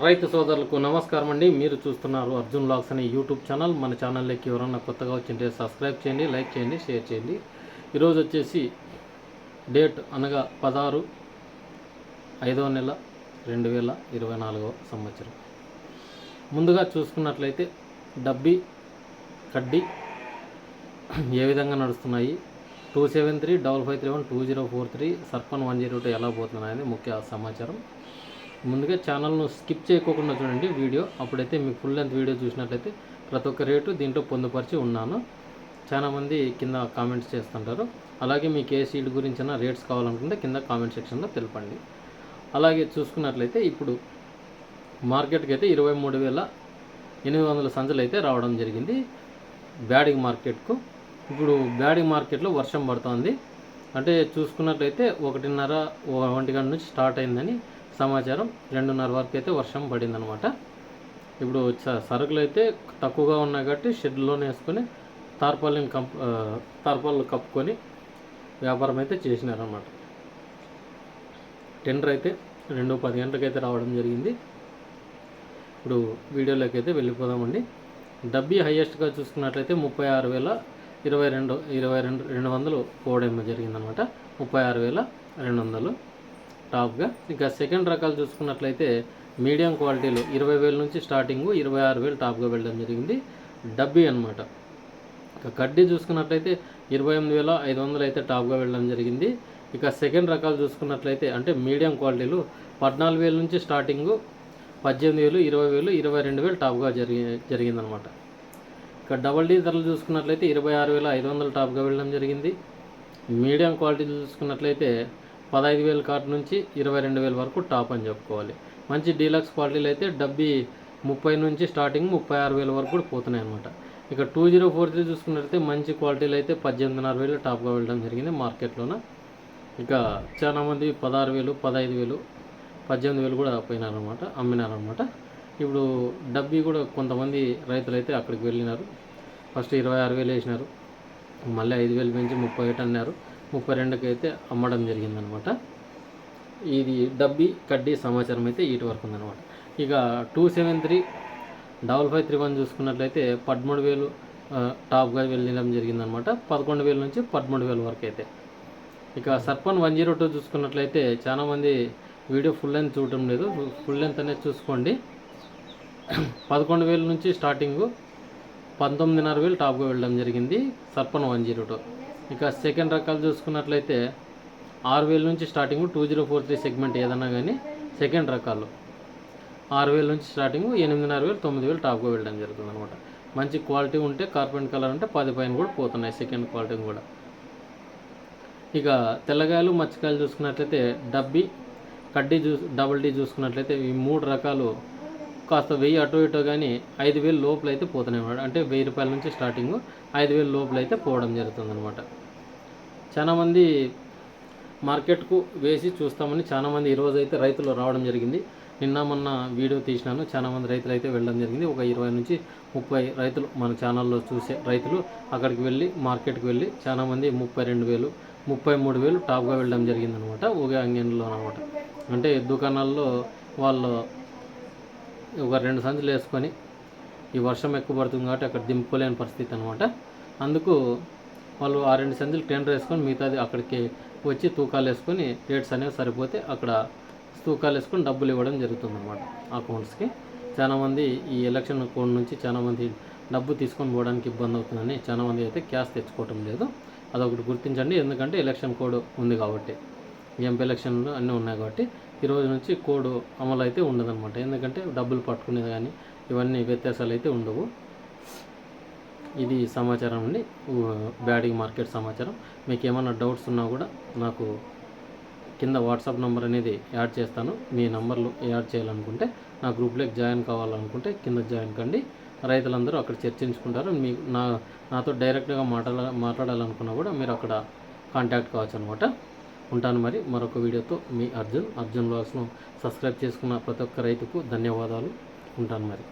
రైతు సోదరులకు నమస్కారం అండి. మీరు చూస్తున్నారు అర్జున్ లాగ్స్ అనే యూట్యూబ్ ఛానల్. మన ఛానల్లోకి ఎవరన్నా కొత్తగా వచ్చింటే సబ్స్క్రైబ్ చేయండి లైక్ చేయండి షేర్ చేయండి. ఈరోజు వచ్చేసి డేట్ అనగా పదహారు ఐదవ నెల రెండు వేల ఇరవై నాలుగవ సంవత్సరం. ముందుగా చూసుకున్నట్లయితే డబ్బీ కడ్డీ ఏ విధంగా నడుస్తున్నాయి? Two seven three double five three one two zero four three సర్పన్ one zero two ఎలా పోతున్నాయని ముఖ్య సమాచారం. ముందుగా ఛానల్ను స్కిప్ చేయకోకుండా చూడండి వీడియో. అప్పుడైతే మీకు ఫుల్ లెంత్ వీడియో చూసినట్లయితే ప్రతి ఒక్క రేటు దీంట్లో పొందుపరిచి ఉన్నాను. చాలామంది కింద కామెంట్స్ చేస్తుంటారు. అలాగే మీకు ఏ సీడ్ గురించిన రేట్స్ కావాలనుకుంటే కింద కామెంట్ సెక్షన్లో తెలపండి. అలాగే చూసుకున్నట్లయితే ఇప్పుడు మార్కెట్కి అయితే ఇరవై మూడు వేల ఎనిమిది వందల సంచులు అయితే రావడం జరిగింది. బ్యాడింగ్ మార్కెట్కు. ఇప్పుడు బ్యాడింగ్ మార్కెట్లో వర్షం పడుతోంది. అంటే చూసుకున్నట్లయితే ఒకటిన్నర ఒంటి గంట నుంచి స్టార్ట్ అయిందని సమాచారం రెండున్నర వరకు అయితే వర్షం పడిందనమాట. ఇప్పుడు సరుకులు అయితే తక్కువగా ఉన్నాయి కాబట్టి షెడ్లోనే వేసుకొని తార్పాలిని కంప్ తార్పాలు కప్పుకొని వ్యాపారం అయితే చేసినారనమాట. టెండర్ అయితే రెండు పది గంటలకైతే రావడం జరిగింది. ఇప్పుడు వీడియోలోకి అయితే వెళ్ళిపోదామండి. డబ్బీ హయ్యెస్ట్గా చూసుకున్నట్లయితే ముప్పై ఆరు వేల ఇరవై రెండు ఇరవై రెండు రెండు వందలు పోవడం జరిగిందనమాట. ముప్పై ఆరు వేల రెండు వందలు. టాప్గా. ఇంకా సెకండ్ రకాలు చూసుకున్నట్లయితే మీడియం క్వాలిటీలో ఇరవై వేల నుంచి స్టార్టింగ్ ఇరవై ఆరు వేలు టాప్గా వెళ్ళడం జరిగింది. డబ్బీ అనమాట ఇక కడ్డీ చూసుకున్నట్లయితే ఇరవై ఎనిమిది వేల ఐదు వందలు అయితే టాప్గా వెళ్ళడం జరిగింది. ఇక సెకండ్ రకాలు చూసుకున్నట్లయితే అంటే మీడియం క్వాలిటీలు పద్నాలుగు వేల నుంచి స్టార్టింగ్ పద్దెనిమిది వేలు ఇరవై వేలు ఇరవై రెండు వేలు టాప్గా జరిగి జరిగిందనమాట ఇక డబల్ డీ ధరలు చూసుకున్నట్లయితే ఇరవై ఆరు వేల ఐదు వందలు టాప్గా వెళ్ళడం జరిగింది. మీడియం క్వాలిటీ చూసుకున్నట్లయితే పదహైదు వేల కార్డు నుంచి ఇరవై రెండు వేల వరకు టాప్ అని చెప్పుకోవాలి. మంచి డీలక్స్ క్వాలిటీలు అయితే డబ్బీ ముప్పై నుంచి స్టార్టింగ్ ముప్పై ఆరు వేల వరకు కూడా పోతున్నాయి అనమాట ఇక టూ జీరో ఫోర్ త్రీ చూసుకున్నట్లయితే మంచి క్వాలిటీలు అయితే పద్దెనిమిదిన్నర వేలు టాప్గా వెళ్ళడం జరిగింది మార్కెట్లోన. ఇక చాలామంది పదహారు వేలు పదహైదు వేలు పద్దెనిమిది వేలు కూడా పోయినారనమాట అమ్మినారనమాట ఇప్పుడు డబ్బీ కూడా కొంతమంది రైతులు అయితే అక్కడికి వెళ్ళినారు. ఫస్ట్ ఇరవై ఆరు వేలు వేసినారు. మళ్ళీ ఐదు వేలు పెంచి ముప్పై ఒకటి అన్నారు. ముప్పై రెండుకి అయితే అమ్మడం జరిగిందనమాట. ఇది డబ్బి కడ్డీ సమాచారం అయితే ఇటు వరకు ఉందన్నమాట ఇక two seven three double five three one చూసుకున్నట్లయితే పదమూడు వేలు టాప్గా వెళ్ళడం జరిగిందనమాట. పదకొండు వేల నుంచి పదమూడు వేల వరకు అయితే ఇక సర్పన్ వన్ జీరో టూ చూసుకున్నట్లయితే చాలామంది వీడియో ఫుల్ లెంత్ చూడటం లేదు. ఫుల్ లెంత్ అనేది చూసుకోండి. పదకొండు వేల నుంచి స్టార్టింగ్ పంతొమ్మిదిన్నర వేలు టాప్గా వెళ్ళడం జరిగింది సర్పన్ వన్ జీరో టూ. ఇక సెకండ్ రకాలు చూసుకున్నట్లయితే ఆరు వేల నుంచి starting two zero four three segment ఏదన్నా కానీ సెకండ్ రకాలు. ఆరు వేల నుంచి స్టార్టింగ్ ఎనిమిదిన్నర వేలు తొమ్మిది వేలు టాప్గా వెళ్ళడం జరుగుతుంది అనమాట మంచి క్వాలిటీ ఉంటే కార్పెంట్ కలర్ ఉంటే పది పైన కూడా పోతున్నాయి సెకండ్ క్వాలిటీ కూడా. ఇక తెల్లగాయలు మచ్చకాయలు చూసుకున్నట్లయితే డబ్బి కడ్డీ చూ డబుల్ డీ చూసుకున్నట్లయితే ఈ మూడు రకాలు కాస్త వెయ్యి అటు ఇటు కానీ ఐదు వేలు లోపల అయితే పోతున్నాయి అన్నమాట. అంటే వెయ్యి రూపాయల నుంచి స్టార్టింగ్ ఐదు వేలు లోపల అయితే పోవడం జరుగుతుంది అనమాట చాలామంది మార్కెట్కు వేసి చూస్తామని చాలామంది ఈరోజు అయితే రైతులు రావడం జరిగింది. నిన్న మొన్న వీడియో తీసినాను. చాలామంది రైతులు అయితే వెళ్ళడం జరిగింది. ఒక ఇరవై నుంచి ముప్పై రైతులు మన ఛానల్లో చూసే రైతులు అక్కడికి వెళ్ళి మార్కెట్కి వెళ్ళి చాలామంది ముప్పై రెండు వేలు ముప్పై మూడు వేలు టాప్గా వెళ్ళడం జరిగిందనమాట. ఒకే అంగన్లో అనమాట. అంటే దుకాణాల్లో వాళ్ళు ఒక రెండు సంచులు వేసుకొని ఈ వర్షం ఎక్కువ పడుతుంది కాబట్టి అక్కడ దింపుకోలేని పరిస్థితి అనమాట. అందుకు వాళ్ళు ఆ రెండు సంచులు టెండర్ వేసుకొని మిగతాది అక్కడికి వచ్చి తూకాలు వేసుకొని రేట్స్ అనేవి సరిపోతే అక్కడ తూకాలు వేసుకొని డబ్బులు ఇవ్వడం జరుగుతుంది అనమాట అకౌంట్స్కి చాలామంది ఈ ఎలక్షన్ కోడ్ నుంచి చాలామంది డబ్బు తీసుకొని పోవడానికి ఇబ్బంది అవుతుందని చాలామంది అయితే క్యాష్ తెచ్చుకోవటం లేదు. అదొకటి గుర్తించండి. ఎందుకంటే ఎలక్షన్ కోడ్ ఉంది కాబట్టి ఎంపీ ఎలక్షన్లు అన్నీ ఉన్నాయి కాబట్టి ఈ రోజు నుంచి కోడ్ అమలు అయితే ఉండదన్నమాట. ఎందుకంటే డబ్బులు పట్టుకునేది కానీ ఇవన్నీ వ్యత్యాసాలు అయితే ఉండవు. ఇది సమాచారం అండి. బ్యాడింగ్ మార్కెట్ సమాచారం. మీకు ఏమైనా డౌట్స్ ఉన్నా కూడా నాకు కింద వాట్సాప్ నెంబర్ అనేది యాడ్ చేస్తాను. మీ నెంబర్లు యాడ్ చేయాలనుకుంటే నా గ్రూప్లోకి జాయిన్ కావాలనుకుంటే కింద జాయిన్ కండి. రైతులందరూ అక్కడ చర్చించుకుంటారు. మీ నా నాతో డైరెక్ట్గా మాట్లాడ మాట్లాడాలనుకున్నా కూడా మీరు అక్కడ కాంటాక్ట్ కావచ్చు అనమాట. ఉంటాను మరి. మరొక వీడియోతో మీ అర్జున్ అర్జున్ వ్లాగ్స్ను సబ్స్క్రైబ్ చేసుకున్న ప్రతి ఒక్క రైతుకు ధన్యవాదాలు. ఉంటాను మరి.